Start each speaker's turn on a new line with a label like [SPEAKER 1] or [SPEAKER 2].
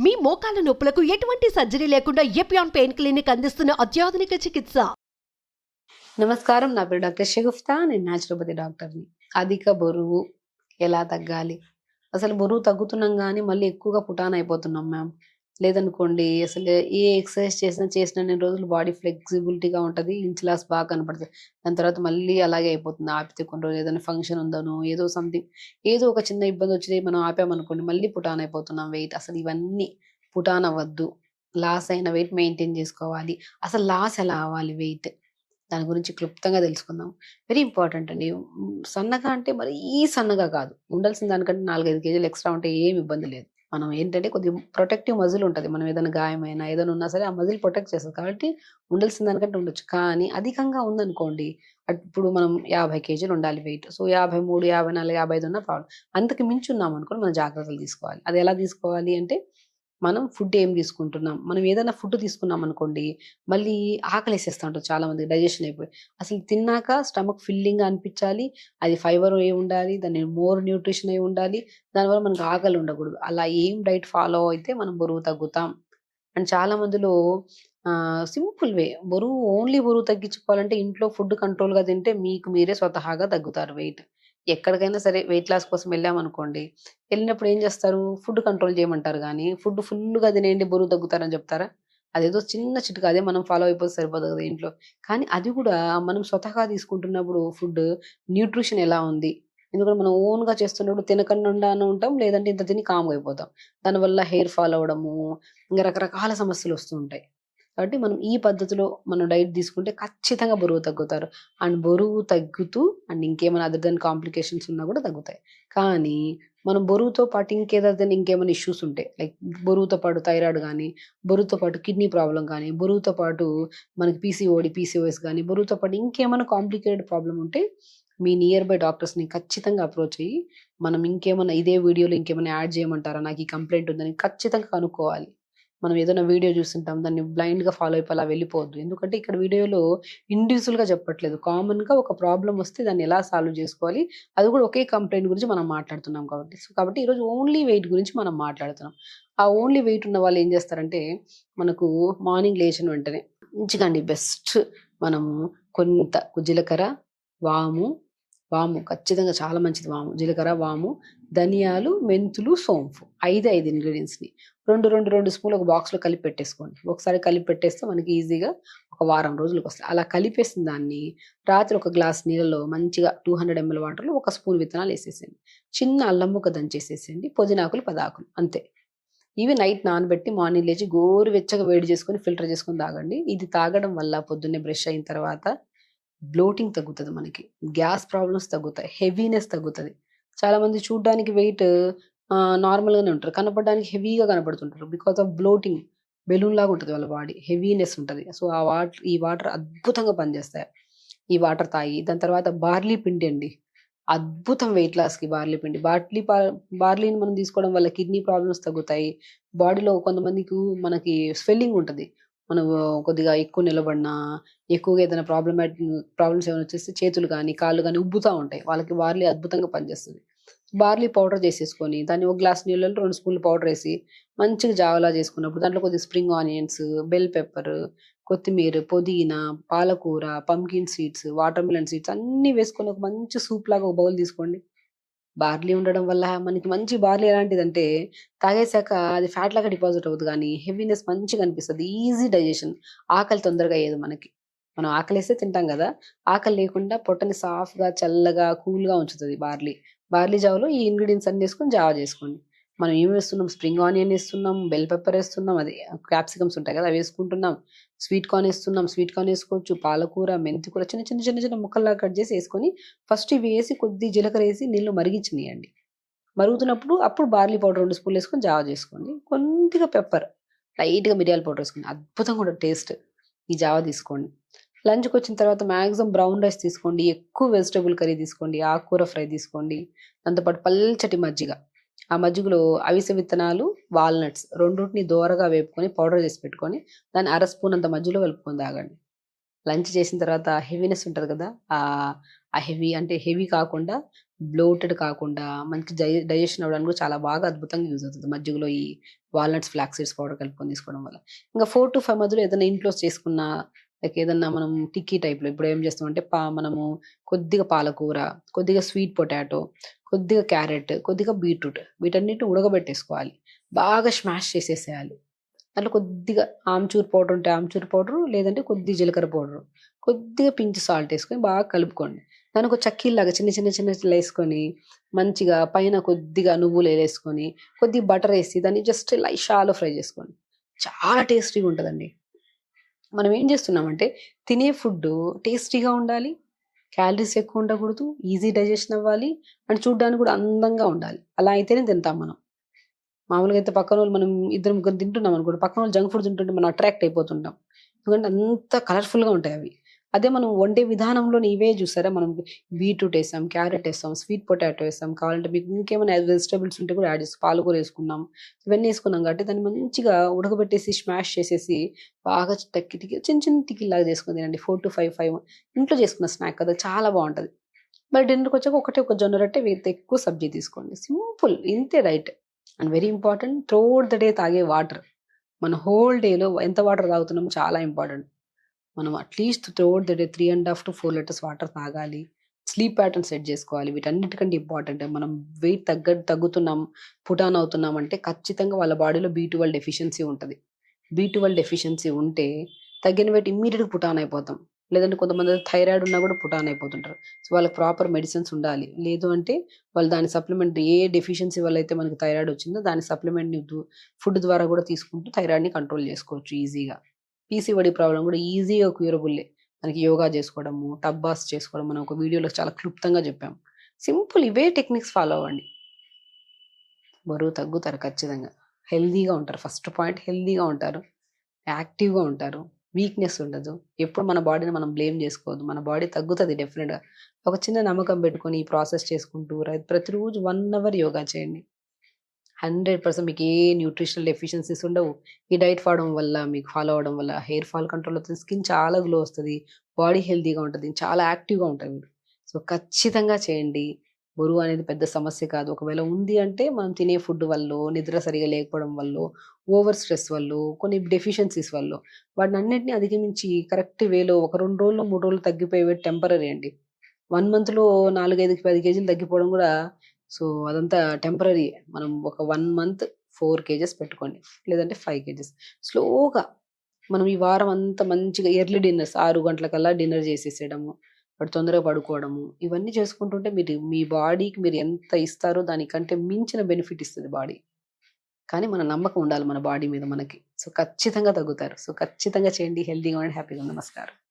[SPEAKER 1] మీ మోకాల నొప్పులకు ఎటువంటి సర్జరీ లేకుండా ఎపియాన్ పెయిన్ క్లినిక్ అందిస్తున్న అత్యాధునిక చికిత్స.
[SPEAKER 2] నమస్కారం. నా పేరు డాక్టర్ షగుఫ్తా నేను న్యాచురోపతి డాక్టర్ని. అధిక బరువు ఎలా తగ్గాలి? అసలు బరువు తగ్గుతున్నాం కానీ మళ్ళీ ఎక్కువగా పుటాన్ అయిపోతున్నాం మ్యామ్. లేదనుకోండి అసలు ఏ ఎక్సర్సైజ్ చేసినా చేసిన రోజులు బాడీ ఫ్లెక్సిబిలిటీగా ఉంటుంది ఇంచ్ లాస్ బాగా కనపడుతుంది. దాని తర్వాత మళ్ళీ అలాగే అయిపోతుంది ఆపితే కొన్ని రోజులు ఏదైనా ఫంక్షన్ ఉందనో ఏదో సంథింగ్ ఏదో ఒక చిన్న ఇబ్బంది వచ్చింది మనం ఆపామనుకోండి మళ్ళీ పుటాన్ అయిపోతున్నాం వెయిట్. అసలు ఇవన్నీ పుటాన్ అవ్వద్దు. లాస్ అయిన వెయిట్ మెయింటైన్ చేసుకోవాలి. అసలు లాస్ ఎలా అవ్వాలి వెయిట్? దాని గురించి క్లుప్తంగా తెలుసుకుందాం. వెరీ ఇంపార్టెంట్ అండి. సన్నగా అంటే మరి ఈ సన్నగా కాదు. ఉండాల్సిన దానికంటే నాలుగైదు కేజీలు ఎక్స్ట్రా ఉంటే ఏమి ఇబ్బంది లేదు. మనం ఏంటంటే కొద్దిగా ప్రొటెక్టివ్ మజిల్ ఉంటుంది. మనం ఏదైనా గాయమైనా ఏదైనా ఉన్నా సరే ఆ మజిల్ ప్రొటెక్ట్ చేస్తుంది. కాబట్టి ఉండాల్సిన దానికంటే ఉండొచ్చు. కానీ అధికంగా ఉందనుకోండి ఇప్పుడు మనం యాభై కేజీలు ఉండాలి వెయిట్ సో యాభై మూడు యాభై నాలుగు యాభై ఐదు ఉన్న ప్రాబ్లం. అంతకు మించి ఉన్నాం అనుకోని మనం జాగ్రత్తలు తీసుకోవాలి. అది ఎలా తీసుకోవాలి అంటే మనం ఫుడ్ ఏం తీసుకుంటున్నాం? మనం ఏదైనా ఫుడ్ తీసుకున్నాం అనుకోండి మళ్ళీ ఆకలి వేసేస్తూ ఉంటుంది చాలా మంది డైజెషన్ అయిపోయి. అసలు తిన్నాక స్టమక్ ఫిల్లింగ్ అనిపించాలి అది ఫైబర్ అయి ఉండాలి దాని మోర్ న్యూట్రిషన్ అయి ఉండాలి దానివల్ల మనకు ఆకలి ఉండకూడదు. అలా ఏం డైట్ ఫాలో అయితే మనం బరువు తగ్గుతాం. అండ్ చాలా మందిలో సింపుల్ వే. బరువు ఓన్లీ బరువు తగ్గించుకోవాలంటే ఇంట్లో ఫుడ్ కంట్రోల్గా తింటే మీకు మీరే స్వతహాగా తగ్గుతారు వెయిట్. ఎక్కడికైనా సరే వెయిట్ లాస్ కోసం వెళ్ళామనుకోండి వెళ్ళినప్పుడు ఏం చేస్తారు? ఫుడ్ కంట్రోల్ చేయమంటారు కానీ ఫుడ్ ఫుల్గా తినేయండి బరువు తగ్గుతారని చెప్తారా? అదేదో చిన్న చిటుక అదే మనం ఫాలో అయిపోతే సరిపోదు కదా ఇంట్లో. కానీ అది కూడా మనం స్వతహగా తీసుకుంటున్నప్పుడు ఫుడ్ న్యూట్రిషన్ ఎలా ఉంది? ఎందుకంటే మనం ఓన్గా చేస్తున్నప్పుడు తినకుండా ఉంటాం లేదంటే ఇంత తిని కామ్ అయిపోతాం. దానివల్ల హెయిర్ ఫాల్ అవ్వడము ఇంకా రకరకాల సమస్యలు వస్తూ ఉంటాయి. కాబట్టి మనం ఈ పద్ధతిలో మనం డైట్ తీసుకుంటే ఖచ్చితంగా బరువు తగ్గుతారు. అండ్ బరువు తగ్గుతూ అండ్ ఇంకేమైనా అదర్ దెన్ కాంప్లికేషన్స్ ఉన్నా కూడా తగ్గుతాయి. కానీ మనం బరువుతో పాటు ఇంకేదైనా ఇంకేమైనా ఇష్యూస్ ఉంటాయి లైక్ బరువుతో పాటు థైరాయిడ్ కానీ బరువుతో పాటు కిడ్నీ ప్రాబ్లం కానీ బరువుతో పాటు మనకి పీసీఓడి పీసీఓఎస్ కానీ బరువుతో పాటు ఇంకేమైనా కాంప్లికేటెడ్ ప్రాబ్లం ఉంటే మీ నియర్ బై డాక్టర్స్ని ఖచ్చితంగా అప్రోచ్ అయ్యి మనం ఇంకేమైనా ఇదే వీడియోలో ఇంకేమైనా యాడ్ చేయమంటారా? నాకు ఈ కంప్లైంట్ ఉందని ఖచ్చితంగా కనుక్కోవాలి. మనం ఏదైనా వీడియో చూస్తుంటాం దాన్ని బ్లైండ్గా గా ఫాలో అయిపోయి అలా వెళ్ళిపోవద్దు. ఎందుకంటే ఇక్కడ వీడియోలో గా చెప్పట్లేదు. కామన్గా ఒక ప్రాబ్లం వస్తే దాన్ని ఎలా సాల్వ్ చేసుకోవాలి? అది కూడా ఒకే కంప్లైంట్ గురించి మనం మాట్లాడుతున్నాం కాబట్టి. సో కాబట్టి ఈరోజు ఓన్లీ వెయిట్ గురించి మనం మాట్లాడుతున్నాం. ఆ ఓన్లీ వెయిట్ ఉన్న వాళ్ళు ఏం చేస్తారంటే మనకు మార్నింగ్ లేచిన వెంటనే మంచిగా అండి బెస్ట్ మనము కొంత జీలకర్ర వాము వాము ఖచ్చితంగా చాలా మంచిది వాము. జీలకర్ర వాము ధనియాలు మెంతులు సోంపు. ఐదు ఐదు ఇంగ్రీడియంట్స్ని రెండు రెండు రెండు స్పూన్లు ఒక బాక్స్లో కలిపి పెట్టేసుకోండి. ఒకసారి కలిపి పెట్టేస్తే మనకి ఈజీగా ఒక వారం రోజులకు వస్తాయి. అలా కలిపేసిన దాన్ని రాత్రి ఒక గ్లాస్ నీళ్ళలో మంచిగా టూ హండ్రెడ్ ఎంఎల్ వాటర్లో ఒక స్పూన్ విత్తనాలు వేసేసేయండి. చిన్న అల్లం ముక్క దంచేసేసేయండి. పుదీనాకులు పదాకులు అంతే. ఇవి నైట్ నానబెట్టి మార్నింగ్ లేచి గోరు వెచ్చగా వేడి చేసుకొని ఫిల్టర్ చేసుకొని తాగండి. ఇది తాగడం వల్ల పొద్దున్నే బ్రష్ అయిన తర్వాత బ్లోటింగ్ తగ్గుతుంది మనకి. గ్యాస్ ప్రాబ్లమ్స్ తగ్గుతాయి. హెవీనెస్ తగ్గుతుంది. చాలామంది చూడ్డానికి చూడడానికి వెయిట్ నార్మల్గానే ఉంటారు. కనపడడానికి హెవీగా కనపడుతుంటారు. Because of bloating. బెలూన్ లాగా ఉంటుంది వాళ్ళ బాడీ. హెవీనెస్ ఉంటుంది. సో ఆ వాటర్ ఈ వాటర్ అద్భుతంగా పనిచేస్తాయి. ఈ వాటర్ తాగి దాని తర్వాత బార్లీ పిండి అండి. అద్భుతం వెయిట్ లాస్కి బార్లీ పిండి. బార్లీ బార్లీని మనం తీసుకోవడం వల్ల కిడ్నీ ప్రాబ్లమ్స్ తగ్గుతాయి. బాడీలో కొంతమందికి మనకి స్వెల్లింగ్ ఉంటుంది. మనం కొద్దిగా ఎక్కువ నిలబడినా ఎక్కువగా ఏదైనా ప్రాబ్లమాటిక్ ప్రాబ్లమ్స్ ఏమైనా వచ్చేస్తే చేతులు కానీ కాళ్ళు కానీ ఉబ్బుతూ ఉంటాయి. వాళ్ళకి బార్లీ అద్భుతంగా పనిచేస్తుంది. బార్లీ పౌడర్ చేసేసుకొని దాన్ని ఒక గ్లాస్ నీళ్ళలో రెండు స్పూన్లు పౌడర్ వేసి మంచిగా జావలా చేసుకున్నప్పుడు దాంట్లో కొద్దిగా స్ప్రింగ్ ఆనియన్స్ బెల్ పెప్పర్ కొత్తిమీర పుదీనా పాలకూర pumpkin seeds watermelon seeds అన్నీ వేసుకొని ఒక మంచి సూప్ లాగా ఒక బౌల్ తీసుకోండి. బార్లీ ఉండడం వల్ల మనకి మంచి బార్లీ ఎలాంటిదంటే తాగేశాక అది ఫ్యాట్ లాగా డిపాజిట్ అవ్వదు కానీ హెవీనెస్ మంచిగా అనిపిస్తుంది. Easy digestion. ఆకలి తొందరగా అయ్యేది మనకి. మనం ఆకలి వేస్తే తింటాం కదా. ఆకలి లేకుండా పొట్టని సాఫ్గా చల్లగా కూల్గా ఉంచుతుంది బార్లీ. బార్లీ జావలో ఈ ఇంగ్రీడియంట్స్ అన్ని వేసుకొని జావ చేసుకోండి. మనం ఏం వేస్తున్నాం? స్ప్రింగ్ ఆనియన్ వేస్తున్నాం బెల్ పెప్పర్ వేస్తున్నాం అది క్యాప్సికమ్స్ ఉంటాయి కదా అవి వేసుకుంటున్నాం. స్వీట్ కార్న్ వేస్తున్నాం స్వీట్ కార్న్ వేసుకోవచ్చు పాలకూర మెంతి కూర చిన్న చిన్న చిన్న చిన్న ముక్కల్లా కట్ చేసి వేసుకొని ఫస్ట్ ఇవి వేసి కొద్ది జీలకర్ర వేసి నీళ్ళు మరిగించనియండి. మరుగుతున్నప్పుడు అప్పుడు బార్లీ పౌడర్ రెండు స్పూన్లు వేసుకొని జావ చేసుకోండి. కొద్దిగా పెప్పర్ లైట్గా మిరియాల పౌడర్ వేసుకోండి. అద్భుతంగా కూడా టేస్ట్. ఈ జావ తీసుకోండి. లంచ్కి వచ్చిన తర్వాత మ్యాక్సిమం బ్రౌన్ రైస్ తీసుకోండి ఎక్కువ వెజిటబుల్ కర్రీ తీసుకోండి ఆకుకూర ఫ్రై తీసుకోండి. దాంతోపాటు పల్చటి మజ్జిగ. ఆ మజ్జిగలో అవిసె విత్తనాలు వాల్నట్స్ రెండింటిని దోరగా వేపుకొని పౌడర్ చేసి పెట్టుకొని దాన్ని అర స్పూన్ అంత మధ్యలో కలుపుకొని తాగండి. లంచ్ చేసిన తర్వాత హెవీనెస్ ఉంటుంది కదా ఆ హెవీ అంటే హెవీ కాకుండా బ్లోటెడ్ కాకుండా మంచి డై డైజెషన్ అవ్వడానికి చాలా బాగా అద్భుతంగా యూజ్ అవుతుంది మజ్జిగలో ఈ వాల్నట్స్ ఫ్లాక్సీడ్స్ పౌడర్ కలుపుకొని తీసుకోవడం వల్ల. ఇంకా ఫోర్ టు ఫైవ్ మధ్యలో ఏదైనా ఇంట్లో చేసుకున్న లైక్ ఏదన్నా మనం టిక్కీ టైప్లో ఇప్పుడు ఏం చేస్తామంటే పా మనము కొద్దిగా పాలకూర కొద్దిగా స్వీట్ పొటాటో కొద్దిగా క్యారెట్ కొద్దిగా బీట్రూట్ వీటన్నిటిని ఉడకబెట్టేసుకోవాలి. బాగా స్మాష్ చేసేసేయాలి. దాంట్లో కొద్దిగా ఆమ్చూర్ పౌడర్ ఉంటే ఆమ్చూర్ పౌడర్ లేదంటే కొద్దిగా జీలకర్ర పౌడర్. కొద్దిగా పింక్ సాల్ట్ వేసుకొని బాగా కలుపుకోండి. దానికి ఒక చక్కీలాగా చిన్న చిన్న చిన్న చిన్న వేసుకొని మంచిగా పైన కొద్దిగా నువ్వులు వేసుకొని కొద్దిగా బటర్ వేసి దాన్ని జస్ట్ లైట్ షాలో ఫ్రై చేసుకోండి. చాలా టేస్టీగా ఉంటుందండి. మనం ఏం చేస్తున్నామంటే తినే ఫుడ్ టేస్టీగా ఉండాలి క్యాలరీస్ ఎక్కువ ఉండకూడదు ఈజీ డైజెషన్ అవ్వాలి అండ్ చూడడానికి కూడా అందంగా ఉండాలి. అలా అయితేనే తింటాం మనం. మామూలుగా అయితే పక్కన వాళ్ళు మనం ఇద్దరు ముగ్గురు తింటున్నాం అనుకోండి పక్కన వాళ్ళు జంక్ ఫుడ్ తింటుంటే మనం అట్రాక్ట్ అయిపోతుంటాం. ఎందుకంటే అంత కలర్ఫుల్గా ఉంటాయి అవి. అదే మనం వండే విధానంలో ఇవే చూసారా? మనం బీట్రూట్ వేసాం క్యారెట్ వేసాం స్వీట్ పొటాటో వేసాం కావాలంటే మీకు ఇంకేమైనా వెజిటబుల్స్ ఉంటే కూడా యాడ్ చేసి పాలకూర వేసుకున్నాం. ఇవన్నీ వేసుకున్నాం కాబట్టి దాన్ని మంచిగా ఉడకబెట్టేసి స్మాష్ చేసేసి బాగా టక్కి టికి చిన్న చిన్న టిక్కిలాగా చేసుకుని తినండి. ఫోర్ టు ఫైవ్ ఫైవ్ ఇంట్లో చేసుకున్న స్నాక్ కదా చాలా బాగుంటుంది. మరి డిన్నర్కి వచ్చాక ఒకటే ఒక జొన్న రొట్టె వేస్తే ఎక్కువ సబ్జీ తీసుకోండి. సింపుల్ ఇంతే diet and very important throughout the day తాగే వాటర్. మన హోల్ డేలో ఎంత వాటర్ తాగుతున్నాం చాలా ఇంపార్టెంట్. మనం at least throughout the day three and half to four litres water తాగాలి. స్లీప్ ప్యాటర్న్ సెట్ చేసుకోవాలి. వీటన్నిటికంటే ఇంపార్టెంట్ మనం వెయిట్ తగ్గ తగ్గుతున్నాం పుటాన్ అవుతున్నాం అంటే ఖచ్చితంగా వాళ్ళ బాడీలో బీ ట్వెల్వ్ డెఫిషియన్సీ ఉంటుంది. బీ ట్వెల్వ్ డెఫిషియన్సీ ఉంటే తగ్గిన వెయిట్ ఇమ్మీడియట్గా పుటాన్ అయిపోతాం. లేదంటే కొంతమంది థైరాయిడ్ ఉన్నా కూడా పుటాన్ అయిపోతుంటారు. సో వాళ్ళకి ప్రాపర్ మెడిసిన్స్ ఉండాలి. లేదు అంటే వాళ్ళు దాని సప్లిమెంట్ ఏ డెఫిషియన్సీ వల్ల అయితే మనకి థైరాయిడ్ వచ్చిందో దాని సప్లిమెంట్ని ఫుడ్ ద్వారా కూడా తీసుకుంటూ థైరాయిడ్ని కంట్రోల్ చేసుకోవచ్చు ఈజీగా పీసీఓడి ప్రాబ్లం కూడా ఈజీగా క్యూరబుల్లే. మనకి యోగా చేసుకోవడము టబ్బాస్ చేసుకోవడం మనం ఒక వీడియోలో చాలా క్లుప్తంగా చెప్పాం. సింపుల్ ఇవే టెక్నిక్స్ ఫాలో అవ్వండి. బరువు తగ్గుతారు ఖచ్చితంగా. హెల్దీగా ఉంటారు. ఫస్ట్ పాయింట్ హెల్దీగా ఉంటారు. యాక్టివ్గా ఉంటారు. వీక్నెస్ ఉండదు. ఎప్పుడు మన బాడీని మనం బ్లేమ్ చేసుకోవద్దు. మన బాడీ తగ్గుతుంది డెఫినెట్గా. ఒక చిన్న నమ్మకం పెట్టుకొని ఈ ప్రాసెస్ చేసుకుంటూ ప్రతిరోజు వన్ అవర్ యోగా చేయండి. హండ్రెడ్ పర్సెంట్ మీకు ఏ న్యూట్రిషనల్ డెఫిషియన్సీస్ ఉండవు. ఈ డైట్ వాడడం వల్ల మీకు ఫాలో అవడం వల్ల హెయిర్ ఫాల్ కంట్రోల్ అవుతుంది స్కిన్ చాలా గ్లో వస్తుంది బాడీ హెల్తీగా ఉంటుంది చాలా యాక్టివ్గా ఉంటుంది మీరు. సో ఖచ్చితంగా చేయండి. బరువు అనేది పెద్ద సమస్య కాదు. ఒకవేళ ఉంది అంటే మనం తినే ఫుడ్ వల్ల నిద్ర సరిగా లేకపోవడం వల్ల ఓవర్ స్ట్రెస్ వల్ల కొన్ని డెఫిషియన్సీస్ వల్ల వాటిని అన్నింటినీ అధిగమించి కరెక్ట్ వేలో ఒక రెండు రోజులు మూడు రోజులు తగ్గిపోయేవి టెంపరీ అండి. వన్ మంత్లో నాలుగైదు పది కేజీలు తగ్గిపోవడం కూడా సో అదంతా టెంపరీ మనం ఒక వన్ మంత్ ఫోర్ కేజెస్ పెట్టుకోండి. లేదంటే ఫైవ్ కేజెస్. స్లోగా మనం ఈ వారం అంతా మంచిగా ఎర్లీ డిన్నర్స్ ఆరు గంటలకల్లా డిన్నర్ చేసేసేయడము వాడు తొందరగా పడుకోవడము ఇవన్నీ చేసుకుంటుంటే మీరు మీ బాడీకి మీరు ఎంత ఇస్తారో దానికంటే మించిన బెనిఫిట్ ఇస్తుంది బాడీ. కానీ మన నమ్మకం ఉండాలి మన బాడీ మీద మనకి. సో ఖచ్చితంగా తగ్గుతారు. సో ఖచ్చితంగా చేయండి. హెల్తీగా ఉండండి. హ్యాపీగా ఉండండి. నమస్కారం.